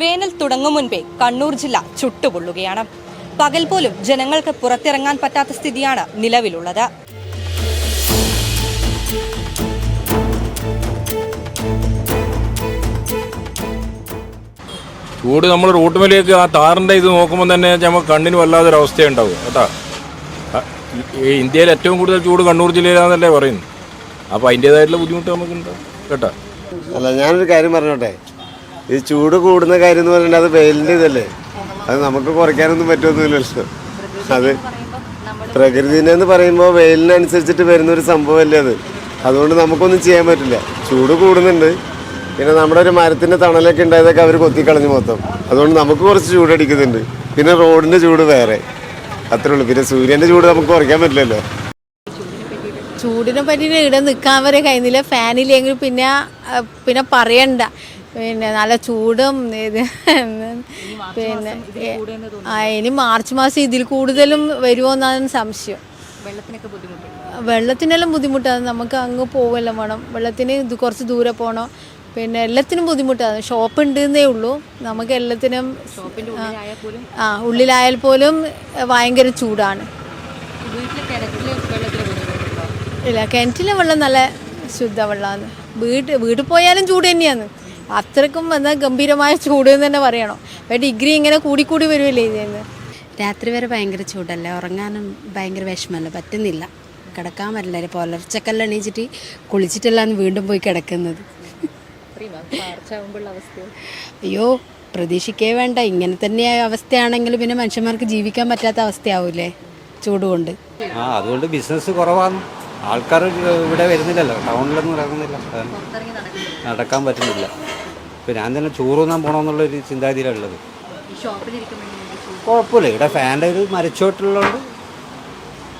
വേനൽ തുടങ്ങും മുൻപേ കണ്ണൂർ ജില്ല ചുട്ടുപൊള്ളുകയാണ്. പകൽ പോലും ജനങ്ങൾക്ക് പുറത്തിറങ്ങാൻ പറ്റാത്ത സ്ഥിതിയാണ് നിലവിലുള്ളത്. ചൂട് നമ്മൾ റൂട്ടുമേലേക്ക് ആ താറിന്റെ ഇത് നോക്കുമ്പോൾ തന്നെ നമുക്ക് കണ്ണിന് വല്ലാതൊരു അവസ്ഥയുണ്ടാവും കേട്ടാ ഇന്ത്യയിൽ ഏറ്റവും കൂടുതൽ ചൂട് കണ്ണൂർ ജില്ലയിലാണെന്നല്ലേ പറയുന്നു അപ്പോൾ അതിന്റേതായിട്ടുള്ള ബുദ്ധിമുട്ട് നമുക്കുണ്ടാവും കേട്ടോ? അല്ല ഞാനൊരു കാര്യം പറഞ്ഞോട്ടെ? ഈ ചൂട് കൂടുന്ന കാര്യം എന്ന് പറഞ്ഞാൽ അത് വെയിലിന്റെ ഇതല്ലേ? അത് നമുക്ക് കുറയ്ക്കാനൊന്നും പറ്റുമൊന്നുമില്ലല്ലോ അത് പ്രകൃതിനെ എന്ന് പറയുമ്പോൾ വെയിലിനനുസരിച്ചിട്ട് വരുന്ന ഒരു സംഭവമല്ലേ അത്? അതുകൊണ്ട് നമുക്കൊന്നും ചെയ്യാൻ പറ്റില്ല. ചൂട് കൂടുന്നുണ്ട്. പിന്നെ നമ്മുടെ ഒരു മരത്തിന്റെ തണലൊക്കെ ഉണ്ടായതൊക്കെ അവർ കൊത്തിക്കളഞ്ഞു മൊത്തം. അതുകൊണ്ട് നമുക്ക് കുറച്ച് ചൂടടിക്കുന്നുണ്ട് പിന്നെ റോഡിന്റെ ചൂട് വേറെ. അത്രേ ഉള്ളൂ. പിന്നെ സൂര്യന്റെ ചൂട് നമുക്ക് കുറയ്ക്കാൻ പറ്റില്ലല്ലോ. ചൂടിനെ പറ്റിയിട്ട് ഇവിടെ നിൽക്കാൻ വരെ കഴിയുന്നില്ല ഫാനില്ലെങ്കിൽ പിന്നെ പിന്നെ പറയണ്ട. പിന്നെ നല്ല ചൂടും ഇത് പിന്നെ ആ ഇനി മാർച്ച് മാസം ഇതിൽ കൂടുതലും വരുമോ എന്നാണ് സംശയം. വെള്ളത്തിനെല്ലാം ബുദ്ധിമുട്ടാണ്. നമുക്ക് അങ്ങ് പോവെല്ലാം വേണം. വെള്ളത്തിന് ഇത് കുറച്ച് ദൂരെ പോകണം പിന്നെ എല്ലാത്തിനും ബുദ്ധിമുട്ടാണ്. ഷോപ്പ് ഉണ്ടെന്നേ ഉള്ളൂ. നമുക്ക് എല്ലാത്തിനും ആ, ആ ഉള്ളിലായാൽ പോലും ഭയങ്കര ചൂടാണ്. ഇല്ല കിണറ്റിലെ വെള്ളം നല്ല ശുദ്ധ വെള്ളമാണ്. വീട് വീട്ടിൽ പോയാലും ചൂട് തന്നെയാണ്. അത്രക്കും വന്ന ഗംഭീരമായ ചൂട് എന്ന് തന്നെ പറയണം. ഡിഗ്രി ഇങ്ങനെ കൂടിക്കൂടി വരുമല്ലേ ചെയ്യുന്നത് രാത്രി വരെ ഭയങ്കര ചൂടല്ലേ? ഉറങ്ങാനും ഭയങ്കര വിഷമമല്ലേ? പറ്റുന്നില്ല. കിടക്കാൻ പറ്റില്ല. പുലർച്ചക്കെല്ലാം എണീച്ചിട്ട് കുളിച്ചിട്ടെല്ലാം വീണ്ടും പോയി കിടക്കുന്നത്. അയ്യോ പ്രതീക്ഷിക്കേ വേണ്ട. ഇങ്ങനെ തന്നെ അവസ്ഥയാണെങ്കിൽ പിന്നെ മനുഷ്യന്മാർക്ക് ജീവിക്കാൻ പറ്റാത്ത അവസ്ഥയാവൂലേ? ചൂടുകൊണ്ട് ആ അതുകൊണ്ട് ബിസിനസ് കുറവാണ് ആൾക്കാർ ഇവിടെ വരുന്നില്ലല്ലോ ടൗണിലൊന്നും ഇറങ്ങുന്നില്ല. നടക്കാൻ പറ്റുന്നില്ല. ഇപ്പം ഞാൻ തന്നെ ചോറുന്നാൻ പോകണമെന്നുള്ളൊരു ചിന്താഗതിയിലുള്ളത് കുഴപ്പമില്ല. ഇവിടെ ഫാന്റെ ഒരു മരച്ചോട്ടുള്ളതുകൊണ്ട്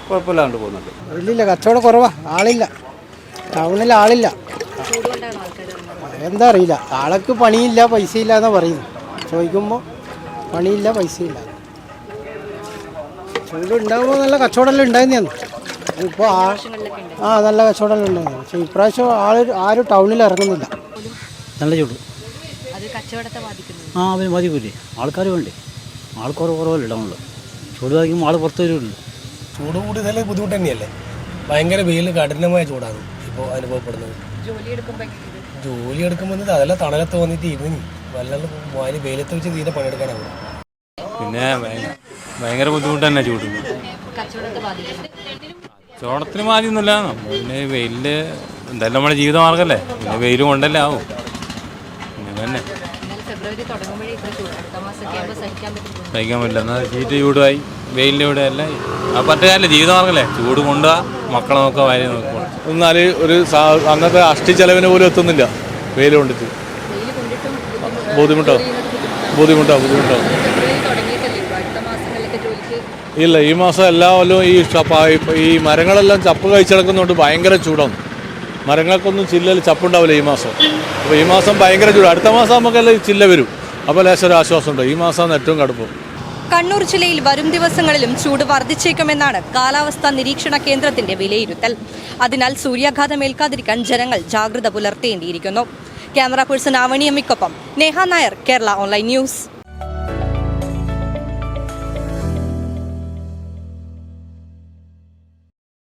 കുഴപ്പമില്ലാണ്ട് പോകുന്നുണ്ട്. ഇല്ലില്ല കച്ചവടം കുറവാ. ആളില്ല. ടൗണിൽ ആളില്ല. എന്താ അറിയില്ല. ആൾക്ക് പണിയില്ല പൈസ ഇല്ല എന്നാ പറയുന്നത്. ചോദിക്കുമ്പോൾ പണിയില്ല പൈസ ഇല്ല ചൂട് ഉണ്ടാകുമ്പോൾ നല്ല കച്ചവടമെല്ലാം ഉണ്ടായിരുന്നു ഇപ്പോൾ ആ ആ നല്ല കച്ചവടമെല്ലാം പക്ഷേ ഇപ്രാവശ്യം ആൾ ആരും ടൗണിൽ ഇറങ്ങുന്നില്ല. നല്ല ചൂട്. ആ അവന് മതിക്കൂലേ ആൾക്കാർ വേണ്ടേ? ആൾക്കാർ കുറവല്ലേ ടൗണിൽ ചൂട് വാങ്ങിക്കുമ്പോൾ ആൾ പുറത്ത് വരുമല്ലോ. ചൂട് കൂടുതൽ ബുദ്ധിമുട്ട് തന്നെയല്ലേ? ഭയങ്കര വെയിൽ കഠിനമായ ചൂടാണ് ഇപ്പോൾ അനുഭവപ്പെടുന്നത്. ജോലി എടുക്കുമ്പോൾ അതെല്ലാം തണലത്ത് വന്നിട്ട് ഇരുന്ന് വല്ലാണ്ട് വാലി വെയിലത്ത് വെച്ച് തീരെ പണിയെടുക്കാനാവും പിന്നെ ഭയങ്കര ഭയങ്കര ബുദ്ധിമുട്ട് തന്നെ ചൂട് ചോടത്തിന് മാതിയൊന്നുമില്ല നമ്മൾ പിന്നെ വെയിലിൽ എന്തായാലും നമ്മുടെ ജീവിതമാർഗമല്ലേ പിന്നെ വെയിൽ കൊണ്ടല്ലേ ആവും. തന്നെ. സഹിക്കാൻ പറ്റില്ല. എന്നാൽ ചീറ്റ് ചൂടുമായി. വെയിലിന്റെ ഇവിടെ അല്ല. ആ പറ്റുകാരല്ലേ ജീവിതമാർഗമല്ലേ ചൂട് കൊണ്ടുപോവാ മക്കളെ നോക്കുക ഭാര്യ നോക്കുക. എന്നാൽ ഒരു അന്നത്തെ അഷ്ടി ചെലവിന് പോലും എത്തുന്നില്ല. വെയിൽ കൊണ്ടിട്ട്. ബുദ്ധിമുട്ടോ. ബുദ്ധിമുട്ടോ? ബുദ്ധിമുട്ടോ? ഇല്ല ഈ മാസം എല്ലാ കൊല്ലവും ഈ ഈ മരങ്ങളെല്ലാം ചപ്പ് കഴിച്ചിടക്കുന്നതുകൊണ്ട് ഭയങ്കര ചൂടാണ്. മരങ്ങൾക്കൊന്നും ചില്ലയിൽ ചപ്പുണ്ടാവില്ല ഈ മാസം. അപ്പോൾ ഈ മാസം ഭയങ്കര ചൂട്. അടുത്ത മാസം നമുക്കെല്ലാം ചില്ല വരും. അപ്പോൾ ലേശം ഒരു ആശ്വാസമുണ്ട്. ഈ മാസമാണ് ഏറ്റവും കടുപ്പം. കണ്ണൂർ ജില്ലയിൽ വരും ദിവസങ്ങളിലും ചൂട് വർദ്ധിച്ചേക്കുമെന്നാണ് കാലാവസ്ഥാ നിരീക്ഷണ കേന്ദ്രത്തിന്റെ വിലയിരുത്തൽ. അതിനാൽ സൂര്യാഘാതം ഏൽക്കാതിരിക്കാൻ ജനങ്ങൾ ജാഗ്രത പുലർത്തേണ്ടിയിരിക്കുന്നു. ക്യാമറ പേഴ്സൺ ആവണിയമ്മയ്ക്കൊപ്പം നേഹ നായർ കേരള ഓൺലൈൻ ന്യൂസ്.